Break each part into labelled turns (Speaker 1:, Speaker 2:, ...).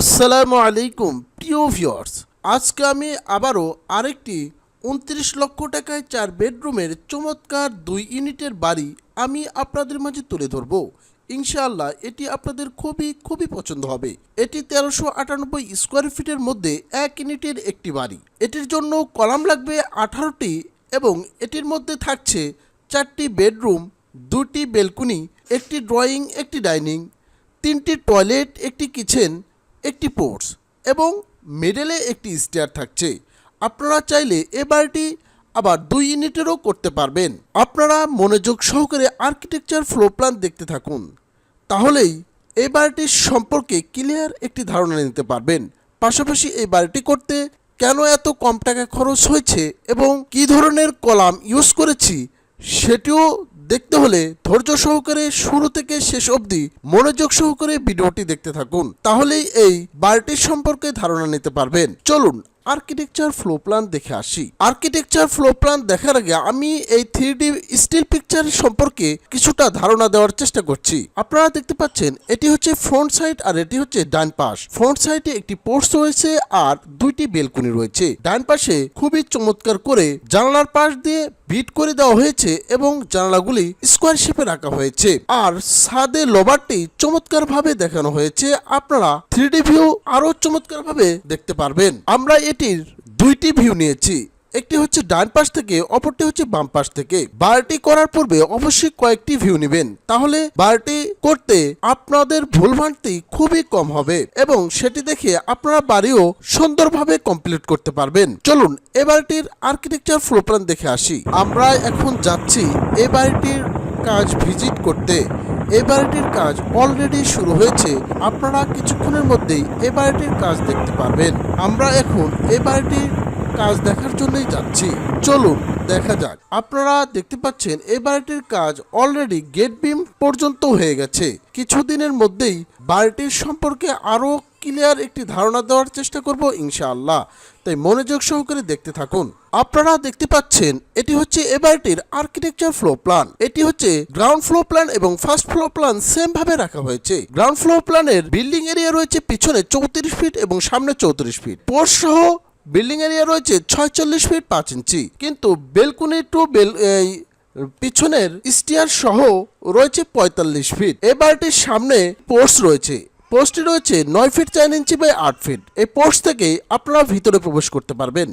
Speaker 1: আসসালামু আলাইকুম, প্রিয় ভিউয়ার্স আজকে আমি আবারও আরেকটি উনত্রিশ লক্ষ টাকায় চার বেডরুমের চমৎকার দুই ইউনিটের বাড়ি আমি আপনাদের মাঝে তুলে ধরব। ইনশাআল্লাহ এটি আপনাদের খুবই খুবই পছন্দ হবে। এটি তেরোশো আটানব্বই স্কোয়ার ফিটের মধ্যে এক ইউনিটের একটি বাড়ি। এটির জন্য কলাম লাগবে আঠারোটি এবং এটির মধ্যে থাকছে চারটি বেডরুম, দুটি বেলকুনি, একটি ড্রয়িং, একটি ডাইনিং, তিনটি টয়লেট, একটি কিচেন একটি পোর্টস এবং মেডেলে একটি স্টেয়ার থাকছে। আপনারা চাইলে এ বাড়িটি আবার দুই ইউনিটেরও করতে পারবেন। আপনারা মনোযোগ সহকারে আর্কিটেকচার ফ্লো প্ল্যান দেখতে থাকুন। তাহলেই এই বাড়িটির সম্পর্কে ক্লিয়ার একটি ধারণা নিতে পারবেন। পাশাপাশি এই বাড়িটি করতে কেন এত কম টাকা খরচ হয়েছে এবং কী ধরনের কলাম ইউজ করেছি, সেটিও দেখতে হলে ধৈর্য সহকারে শুরু থেকে শেষ অবধি মনোযোগ সহকারে ভিডিওটি দেখতে থাকুন। তাহলেই এই বাড়িটির সম্পর্কে ধারণা নিতে পারবেন। চলুন আর্কিটেকচার ফ্লো প্ল্যান দেখে আসি। আর্কিটেকচার ফ্লো প্ল্যান দেখার আগে আমি এই থ্রি ডি স্টিল পিকচার সম্পর্কে কিছুটা ধারণা দেওয়ার চেষ্টা করছি। আপনারা দেখতে পাচ্ছেন, এটি হচ্ছে ফ্রন্ট সাইড আর এটি হচ্ছে ডান পাশ। ফ্রন্ট সাইডে একটি পোর্টস রয়েছে আর দুইটি বেলকনি রয়েছে। ডান পাশে খুবই চমৎকার করে জানালার পাশ দিয়ে বিট করে দেওয়া হয়েছে এবং জানালাগুলি স্কোয়ার শেপে রাখা হয়েছে। আর ছাদে লোবারটি চমৎকার ভাবে দেখানো হয়েছে। আপনারা থ্রি ভিউ আরও চমৎকার ভাবে দেখতে পারবেন। আমরা এটির দুইটি ভিউ নিয়েছি। একটি হচ্ছে ডান পাশ থেকে, অপরটি হচ্ছে বাম পাশ থেকে। বারটি করার পূর্বে অবশ্যই কয়েকটি ভিউ নেবেন। তাহলে বারটি করতে আপনাদের ভুলভ্রান্তি খুবই কম হবে এবং সেটি দেখে আপনারা বাড়িও সুন্দরভাবে কমপ্লিট করতে পারবেন। চলুন, এ বাড়িটির আর্কিটেকচার ফ্লো প্ল্যান দেখে আসি। আমরা এখন যাচ্ছি এ বাড়িটির কাজ ভিজিট করতে। এই বাড়িটির কাজ অলরেডি শুরু হয়েছে। আপনারা কিছুক্ষণের মধ্যেই এই বাড়িটির কাজ দেখতে পারবেন। আমরা এখন এই বাড়িটির কাজ দেখার জন্যই যাচ্ছি। চলুন, দেখা যাক। আপনারা দেখতে পাচ্ছেন এই বাড়িটির কাজ অলরেডি গেট বিম পর্যন্ত হয়ে গেছে। কিছুদিনের মধ্যেই বাড়িটির সম্পর্কে আরও ক্লিয়ার একটি ধারণা দেওয়ার চেষ্টা করব ইনশাআল্লাহ। তাই মনোযোগ সহকারে দেখতে থাকুন। আপনারা দেখতে পাচ্ছেন, এটি হচ্ছে এ বাড়িটির আর্কিটেকচার ফ্লো প্ল্যান এটি হচ্ছে গ্রাউন্ড ফ্লো প্ল্যান এবং ফার্স্ট ফ্লো প্ল্যান সেম ভাবে রাখা হয়েছে। গ্রাউন্ড ফ্লো প্ল্যানের বিল্ডিং এরিয়া রয়েছে পিছনে চৌত্রিশ ফিট এবং সামনে চৌত্রিশ ফিট পোর্ট সহ বিল্ডিং এরিয়া রয়েছে ছয়চল্লিশ ফিট পাঁচ ইঞ্চি। কিন্তু বেলকুনি টু বেল পিছনের স্টিয়ার সহ রয়েছে পঁয়তাল্লিশ ফিট এ বাড়িটির সামনে পোস্ট রয়েছে। পোস্টটি রয়েছে নয় ফিট চার ইঞ্চি বাই আট ফিট। এই পোস্ট থেকে আপনারা ভিতরে প্রবেশ করতে পারবেন।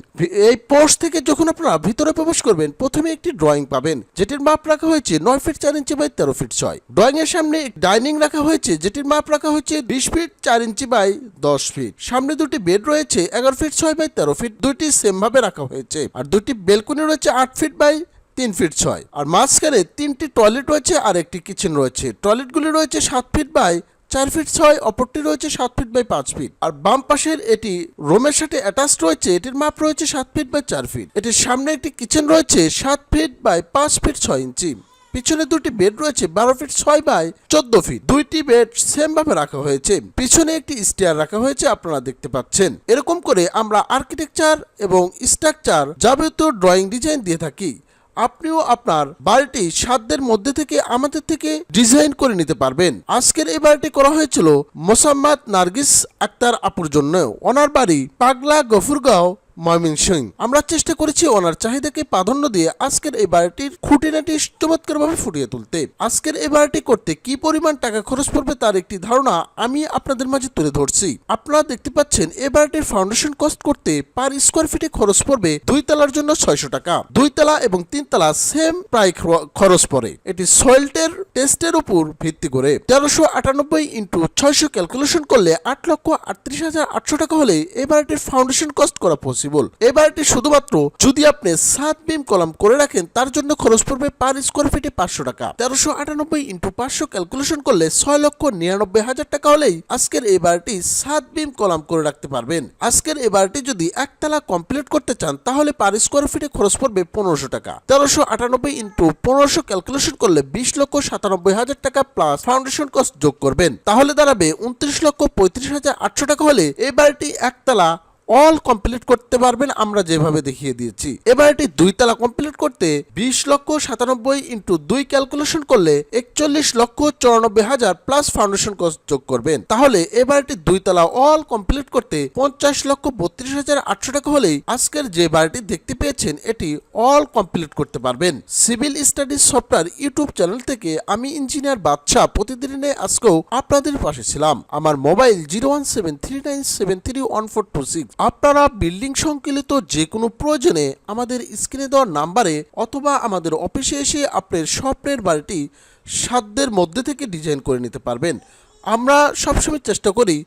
Speaker 1: এই পোস্ট থেকে যখন আপনারা ভিতরে প্রবেশ করবেন, প্রথমে একটি ড্রয়িং পাবেন, যেটির মাপ রাখা হয়েছে নয় ফিট চার ইঞ্চি বাই তেরো ফিট ছয়। ড্রয়িং এর সামনে ডাইনিং রাখা হয়েছে, যেটির মাপ রাখা হয়েছে বিশ ফিট চার ইঞ্চি বাই দশ ফিট। সামনে দুটি বেড রয়েছে, এগারো ফিট ছয় বাই তেরো ফিট, দুইটি সেম ভাবে রাখা হয়েছে। আর দুটি বেলকনি রয়েছে আট ফিট বাই তিন ফিট ছয়। আর মাঝখানে তিনটি টয়লেট রয়েছে আর একটি কিচেন রয়েছে। টয়লেটগুলি রয়েছে সাত ফিট বাই চার ফিট ছয়, অপরটি রয়েছে সাত ফিট বাই পাঁচ ফিট আর বাম পাশের এটি রুমের সাথে অ্যাটাচ রয়েছে, এটির মাপ রয়েছে সাত ফিট বাই চার ফিট এটির সামনে একটি কিচেন রয়েছে, সাত ফিট বাই পাঁচ ফিট ছয় ইঞ্চি। পিছনে দুটি বেড রয়েছে, বারো ফিট ছয় বাই চোদ্দ ফিট দুইটি বেড সেম ভাবে রাখা হয়েছে। পিছনে একটি স্টেয়ার রাখা হয়েছে, আপনারা দেখতে পাচ্ছেন। এরকম করে আমরা আর্কিটেকচার এবং স্ট্রাকচার যাবতীয় ড্রয়িং ডিজাইন দিয়ে থাকি। আপনিও আপনার বাড়িটি সাধ্যের মধ্যে থেকে আমাদের থেকে ডিজাইন করে নিতে পারবেন। আজকের এই বাড়িটি করা হয়েছিল মোসাম্মদ নার্গিস আক্তার আপুর জন্য। ওনার বাড়ি পাগলা গফুরগাঁও ময়মনসিং আমরা চেষ্টা করেছি ওনার চাহিদাকে প্রাধান্য দিয়ে আজকের এই বাড়িটির খুঁটিনাটি চমৎকার ভাবে ফুটিয়ে তুলতে। আজকের এই বাড়িটি করতে কি পরিমাণ টাকা খরচ পড়বে তার একটি ধারণা আমি আপনাদের মাঝে তুলে ধরছি। আপনারা দেখতে পাচ্ছেন এই বাড়িটির ফাউন্ডেশন কস্ট করতে পার স্কোয়ার ফিটে খরচ পড়বে দুই তলার জন্য ছয়শো টাকা। দুই তলা এবং তিন তলা সেম প্রায় খরচ পড়ে। এটি সয়েলটের টেস্টের উপর ভিত্তি করে। তেরোশো আটানব্বই ইন্টু ছয়শো ক্যালকুলেশন করলে আট লক্ষ আটত্রিশ হাজার আটশো টাকা হলে এই বাড়িটির ফাউন্ডেশন কস্ট করা পসিবল এই বাড়িটি শুধুমাত্র যদি আপনি সাত বিম কলাম করে রাখেন, তার জন্য খরচ পড়বে পার স্কোয়ার ফিটে পাঁচশো টাকা। তেরোশো আটানব্বই ইন্টু পাঁচশো ক্যালকুলেশন করলে ছয় লক্ষ নিরানব্বই হাজার টাকা হলেই আজকের এই বাড়িটি সাত বিম কলাম করে রাখতে পারবেন। আজকের এই বাড়িটি যদি একতলা কমপ্লিট করতে চান, তাহলে পার স্কোয়ার ফিটে খরচ পড়বে পনেরোশো টাকা। তেরোশো আটানব্বই ইন্টু পনেরোশো ক্যালকুলেশন করলে বিশ লক্ষ সাতানব্বই হাজার টাকা প্লাস ফাউন্ডেশন কস্ট যোগ করবেন। তাহলে দাঁড়াবে উনত্রিশ লক্ষ পঁয়ত্রিশ হাজার আটশো টাকা হলে এই বাড়িটি একতলা অল কমপ্লিট করতে পারবেন, আমরা যেভাবে দেখিয়ে দিয়েছি। এবার এটি দুই তালা কমপ্লিট করতে বিশ লক্ষ সাতানব্বই ইন্টু দুই ক্যালকুলেশন করলে একচল্লিশ লক্ষ চৌরানব্বই হাজার প্লাস ফাউন্ডেশন কস্ট যোগ করবেন। তাহলে এবার এটি দুই তালা অল কমপ্লিট করতে পঞ্চাশ লক্ষ বত্রিশ হাজার আটশো টাকা হলেই আজকের যে বাড়িটি দেখতে পেয়েছেন, এটি অল কমপ্লিট করতে পারবেন। Civil Studies software YouTube channel থেকে আমি ইঞ্জিনিয়ার বাদশাহ প্রতিদিনে আজকেও আপনাদের পাশে ছিলাম। আমার mobile zero one seven three nine seven three one four two six আপনারা বিল্ডিং সংকলিত যে কোনো প্রয়োজনে আমাদের স্ক্রিনে দেওয়ার নাম্বারে অথবা আমাদের অফিসে এসে আপনার স্বপ্নের বাড়িটি সাধ্যের মধ্যে থেকে ডিজাইন করে নিতে পারবেন। আমরা সবসময় চেষ্টা করি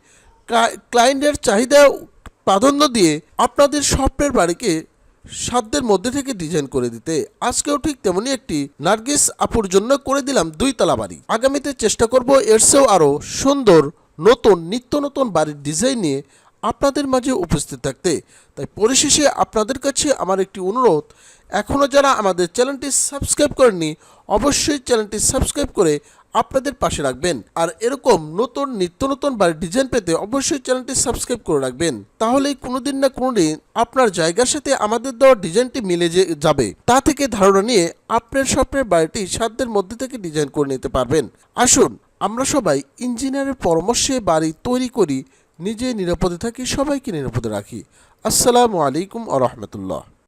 Speaker 1: ক্লায়েন্টের চাহিদা প্রাধান্য দিয়ে আপনাদের স্বপ্নের বাড়িকে সাধ্যের মধ্যে থেকে ডিজাইন করে দিতে। আজকেও ঠিক তেমনই একটি নার্গিস আপুর জন্য করে দিলাম দুই তলা বাড়ি। আগামীতে চেষ্টা করব এর চেয়েও আরও সুন্দর, নতুন, নিত্য নতুন বাড়ির ডিজাইন নিয়ে আপনাদের মাঝে উপস্থিত থাকতে, তাই পরিশেষে আপনাদের কাছে আমার একটি অনুরোধ। এখনও যারা আমাদের চ্যানেলটি সাবস্ক্রাইব করেননি, অবশ্যই চ্যানেলটি সাবস্ক্রাইব করে আপনাদের পাশে রাখবেন। আর এরকম নতুন, নিত্য নতুন বাড়ির ডিজাইন পেতে অবশ্যই চ্যানেলটি সাবস্ক্রাইব করে রাখবেন। তাহলেই কোনোদিন না কোনোদিন আপনার জায়গার সাথে আমাদের দেওয়া ডিজাইনটি মিলে যাবে। তা থেকে ধারণা নিয়ে আপনার স্বপ্নের বাড়িটি সাধ্যের মধ্যে থেকে ডিজাইন করে নিতে পারবেন। আসুন, আমরা সবাই ইঞ্জিনিয়ারের পরামর্শে বাড়ি তৈরি করি নিজে নিরাপদে থাকি সবাইকে নিরাপদে রাখি। আসসালামু আলাইকুম আ রহমতুল্লাহ।